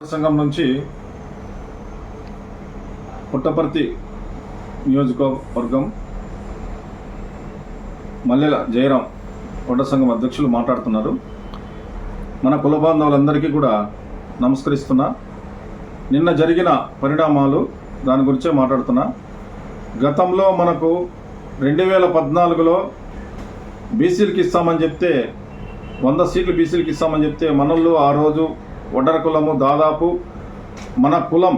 సంఘం నుంచి పుట్టపర్తి నియోజకవర్గం మల్లెల జయరాం కొట్ట సంఘం అధ్యక్షులు మాట్లాడుతున్నారు. మన కుల బాంధవులందరికీ కూడా నమస్కరిస్తున్నా. నిన్న జరిగిన పరిణామాలు దాని గురించే మాట్లాడుతున్నా. గతంలో మనకు రెండు వేల పద్నాలుగులో బీసీలకు ఇస్తామని చెప్తే వంద సీట్లు బీసీలకు ఇస్తామని చెప్తే మనల్లో ఆ రోజు ఒడ్డర కులము దాదాపు మన కులం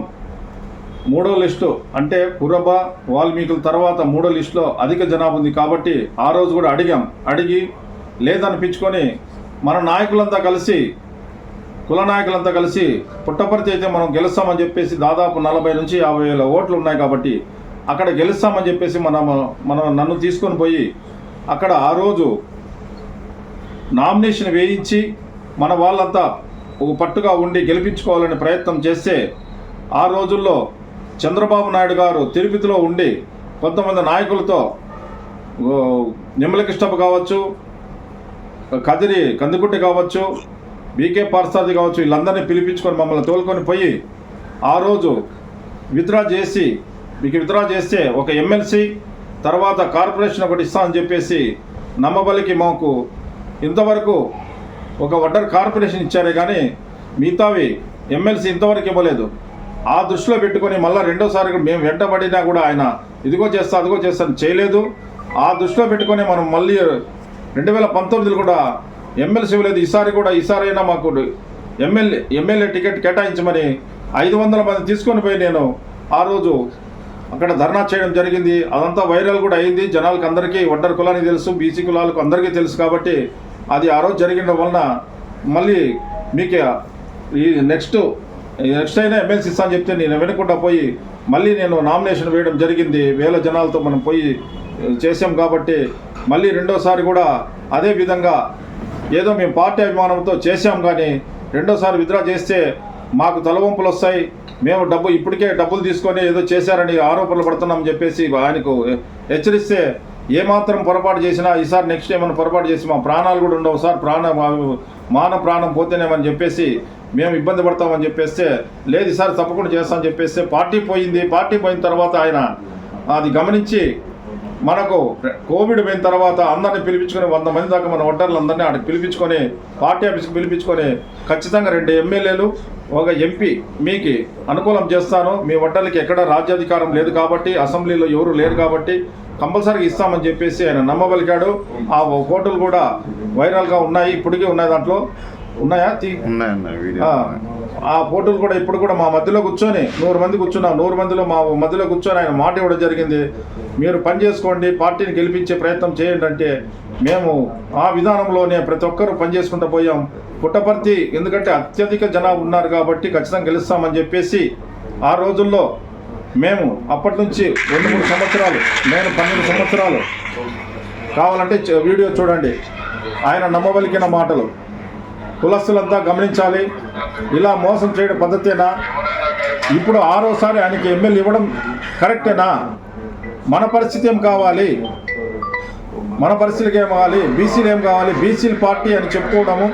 మూడో లిస్టు అంటే కురబ వాల్మీకుల తర్వాత మూడో లిస్టులో అధిక జనాభా ఉంది కాబట్టి ఆ రోజు కూడా అడిగాం. అడిగి లేదనిపించుకొని మన నాయకులంతా కలిసి కుల నాయకులంతా కలిసి పుట్టపర్తి అయితే మనం గెలుస్తామని చెప్పేసి దాదాపు నలభై నుంచి యాభై వేల ఓట్లు ఉన్నాయి కాబట్టి అక్కడ గెలుస్తామని చెప్పేసి మనం మనం నన్ను తీసుకొని పోయి అక్కడ ఆ రోజు నామినేషన్ వేయించి మన వాళ్ళంతా పట్టుగా ఉండి గెలిపించుకోవాలని ప్రయత్నం చేస్తే ఆ రోజుల్లో చంద్రబాబు నాయుడు గారు తిరుపతిలో ఉండి కొంతమంది నాయకులతో ఓ, నిమ్మలకృష్ణప్ప కావచ్చు కదిరి కందికుట్టి కావచ్చు బీకే పార్సాది కావచ్చు వీళ్ళందరినీ పిలిపించుకొని మమ్మల్ని తోలుకొని పోయి ఆ రోజు విత్డ్రా చేసి మీకు విత్డ్రా చేస్తే ఒక ఎమ్మెల్సీ తర్వాత కార్పొరేషన్ ఒకటి ఇస్తామని చెప్పేసి నమ్మబలికి మాకు ఇంతవరకు ఒక వడ్డర్ కార్పొరేషన్ ఇచ్చారే కానీ మిగతావి ఎమ్మెల్సీ ఇంతవరకు ఇవ్వలేదు. ఆ దృష్టిలో పెట్టుకొని మళ్ళీ రెండోసారి మేము వెంటబడినా కూడా ఆయన ఇదిగో చేస్తా అదిగో చేస్తాను చేయలేదు. ఆ దృష్టిలో పెట్టుకొని మనం మళ్ళీ రెండు వేల పంతొమ్మిదిలో కూడా ఎమ్మెల్సీ ఇవ్వలేదు. ఈసారి కూడా ఈసారి అయినా మాకు ఎమ్మెల్యే ఎమ్మెల్యే టికెట్ కేటాయించమని ఐదు వందల మంది తీసుకొని పోయి నేను ఆ రోజు అక్కడ ధర్నా చేయడం జరిగింది. అదంతా వైరల్ కూడా అయింది. జనాలకు అందరికీ వడ్డర్ కులానికి తెలుసు బీసీ కులాలకు అందరికీ తెలుసు కాబట్టి అది ఆ రోజు జరిగిన వలన మళ్ళీ మీకు ఈ నెక్స్ట్ నెక్స్ట్ అయినా ఎమ్మెల్సీ ఇస్తా అని చెప్తే నేను వినకుండా పోయి మళ్ళీ నేను నామినేషన్ వేయడం జరిగింది. వేల జనాలతో మనం పోయి చేసాం కాబట్టి మళ్ళీ రెండోసారి కూడా అదే విధంగా ఏదో మేము పార్టీ అభిమానంతో చేసాం కానీ రెండోసారి విత్డ్రా చేస్తే మాకు తలవంపులు వస్తాయి. మేము డబ్బు ఇప్పటికే డబ్బులు తీసుకొని ఏదో చేశారని ఆరోపణలు పడుతున్నామని చెప్పేసి ఆయనకు హెచ్చరిస్తే ఏమాత్రం పొరపాటు చేసినా ఈసారి నెక్స్ట్ ఏమైనా పొరపాటు చేసి మా ప్రాణాలు కూడా ఉండవు సార్ ప్రాణ మాన ప్రాణం పోతేనేమని చెప్పేసి మేము ఇబ్బంది పడతామని చెప్పేస్తే లేదు సార్ తప్పకుండా చేస్తామని చెప్పేస్తే పార్టీ పోయింది. పార్టీ పోయిన తర్వాత ఆయన అది గమనించి మనకు కోవిడ్ పోయిన తర్వాత అందరిని పిలిపించుకొని వంద మంది దాకా మన ఓటర్లు అందరినీ ఆడికి పిలిపించుకొని పార్టీ ఆఫీస్కి పిలిపించుకొని ఖచ్చితంగా రెండు ఎమ్మెల్యేలు ఒక ఎంపీ మీకు అనుకూలం చేస్తాను. మీ ఓటర్లకి ఎక్కడ రాజ్యాధికారం లేదు కాబట్టి అసెంబ్లీలో ఎవరు లేరు కాబట్టి కంపల్సరీగా ఇస్తామని చెప్పేసి ఆయన నమ్మబలికాడు. ఆ ఫోటోలు కూడా వైరల్గా ఉన్నాయి ఇప్పటికీ ఉన్నాయి దాంట్లో. ఉన్నాయా? ఉన్నాయన్న ఆ, పోటీలు ఫోటోలు కూడా ఇప్పుడు కూడా మా మధ్యలో కూర్చొని నూరు మంది కూర్చున్నాం నూరు మందిలో మా మధ్యలో కూర్చొని ఆయన మాట ఇవ్వడం జరిగింది. మీరు పని చేసుకోండి పార్టీని గెలిపించే ప్రయత్నం చేయండి అంటే మేము ఆ విధానంలోనే ప్రతి ఒక్కరూ పని చేసుకుంటూ పోయాం. పుట్టపర్తి ఎందుకంటే అత్యధిక జనాభా ఉన్నారు కాబట్టి ఖచ్చితంగా గెలుస్తామని చెప్పేసి ఆ రోజుల్లో మేము అప్పటి నుంచి రెండు మూడు సంవత్సరాలు నేను పన్నెండు సంవత్సరాలు కావాలంటే వీడియో చూడండి. ఆయన నమ్మవలికిన మాటలు. కులస్తులంతా గమనించాలి. ఇలా మోసం చేయడం పద్ధతేనా? ఇప్పుడు ఆరోసారి ఆయనకి ఎమ్మెల్యే ఇవ్వడం కరెక్టేనా? మన పరిస్థితి ఏం కావాలి? మన పరిస్థితికి ఏం కావాలి? బీసీలు ఏం కావాలి? బీసీల పార్టీ అని చెప్పుకోవడము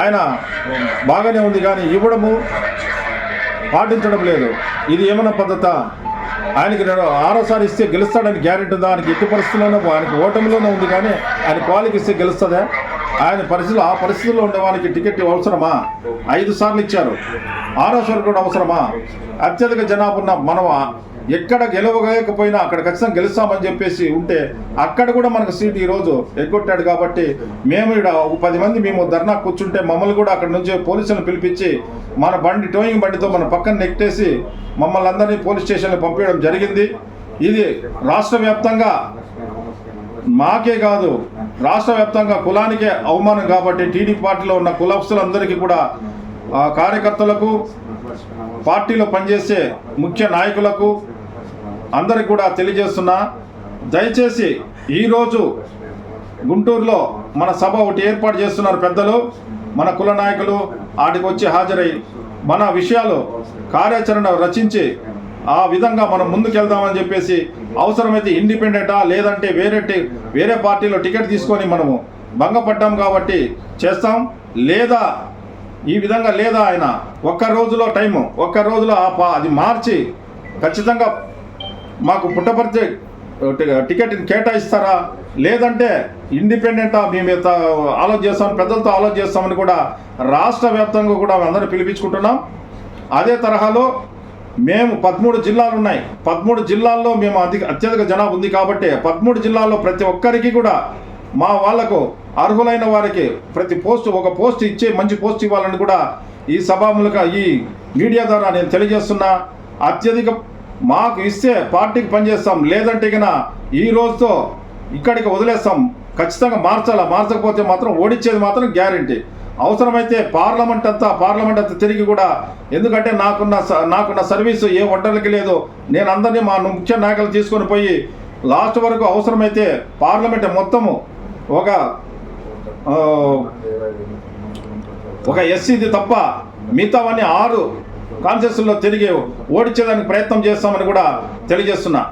ఆయన బాగానే ఉంది కానీ ఇవ్వడము పాటించడం లేదు. ఇది ఏమన్నా పద్ధత? ఆయనకి నేను ఆరోసారి ఇస్తే గెలుస్తాడని గ్యారెంటీ ఉందా? ఆయనకి ఎట్టి పరిస్థితుల్లోనూ ఆయనకి ఓటమిలోనే ఉంది కానీ ఆయన క్వాలికి ఇస్తే గెలుస్తుందా? ఆయన పరిస్థితులు ఆ పరిస్థితుల్లో ఉండేవానికి టికెట్ అవసరమా? ఐదు సార్లు ఇచ్చారు. ఆరోసారి కూడా అవసరమా? అత్యధిక జనాభా ఉన్న మనం ఎక్కడ గెలవలేకపోయినా అక్కడ ఖచ్చితంగా గెలుస్తామని చెప్పేసి ఉంటే అక్కడ కూడా మనకు సీట్ ఈరోజు ఎగ్గొట్టాడు కాబట్టి మేము ఇక్కడ ఒక పది మంది మేము ధర్నా కూర్చుంటే మమ్మల్ని కూడా అక్కడ నుంచి పోలీసులను పిలిపించి మన బండి టోయింగ్ బండితో మన పక్కన నెట్టేసి మమ్మల్ని అందరినీ పోలీస్ స్టేషన్లో పంపించడం జరిగింది. ఇది రాష్ట్ర వ్యాప్తంగా మాకే కాదు రాష్ట్ర వ్యాప్తంగా కులానికే అవమానం కాబట్టి టీడీపీ పార్టీలో ఉన్న కులస్తులందరికీ కూడా ఆ కార్యకర్తలకు పార్టీలో పనిచేసే ముఖ్య నాయకులకు అందరికి కూడా తెలియజేస్తున్నా దయచేసి ఈరోజు గుంటూరులో మన సభ ఒకటి ఏర్పాటు చేస్తున్నారు పెద్దలు మన కుల నాయకులు ఆడికి వచ్చి హాజరై మన విషయాలు కార్యాచరణ రచించి ఆ విధంగా మనం ముందుకెళ్దామని చెప్పేసి అవసరమైతే ఇండిపెండెంటా లేదంటే వేరే వేరే పార్టీలో టికెట్ తీసుకొని మనము భంగపడ్డాం కాబట్టి చేస్తాం. లేదా ఈ విధంగా లేదా ఆయన ఒక్క రోజులో టైము ఒక్క రోజులో ఆ పా- అది మార్చి ఖచ్చితంగా మాకు పుట్టపర్తి టికెట్ కేటాయిస్తారా? లేదంటే ఇండిపెండెంటా మేము ఇంత ఆలోచన పెద్దలతో ఆలోచన చేస్తామని కూడా రాష్ట్ర వ్యాప్తంగా కూడా అందరిని పిలిపించుకుంటున్నాం. అదే తరహాలో మేము పదమూడు జిల్లాలు ఉన్నాయి. పదమూడు జిల్లాల్లో మేము అధిక అత్యధిక జనాభా ఉంది కాబట్టి పదమూడు జిల్లాల్లో ప్రతి ఒక్కరికి కూడా మా వాళ్ళకు అర్హులైన వారికి ప్రతి పోస్ట్ ఒక పోస్ట్ ఇచ్చే మంచి పోస్ట్ ఇవ్వాలని కూడా ఈ సభాములుగా ఈ మీడియా ద్వారా నేను తెలియజేస్తున్నా. అత్యధిక మాకు ఇస్తే పార్టీకి పనిచేస్తాం. లేదంటే కన ఈ రోజుతో ఇక్కడికి వదిలేస్తాం. ఖచ్చితంగా మార్చాలా? మార్చకపోతే మాత్రం ఓడించేది మాత్రం గ్యారంటీ. అవసరమైతే పార్లమెంట్ అంతా పార్లమెంట్ అంతా తిరిగి కూడా ఎందుకంటే నాకున్న స- నాకున్న సర్వీసు ఏ ఒడ్డలకి లేదు. నేను అందరినీ మా ముఖ్య నాయకులు తీసుకొని పోయి లాస్ట్ వరకు అవసరమైతే పార్లమెంట్ మొత్తము ఒక ఒక ఎస్సీది తప్ప మిగతావన్నీ ఆరు కాన్సెస్లో తిరిగి ఓడించేదానికి ప్రయత్నం చేస్తామని కూడా తెలియజేస్తున్నా.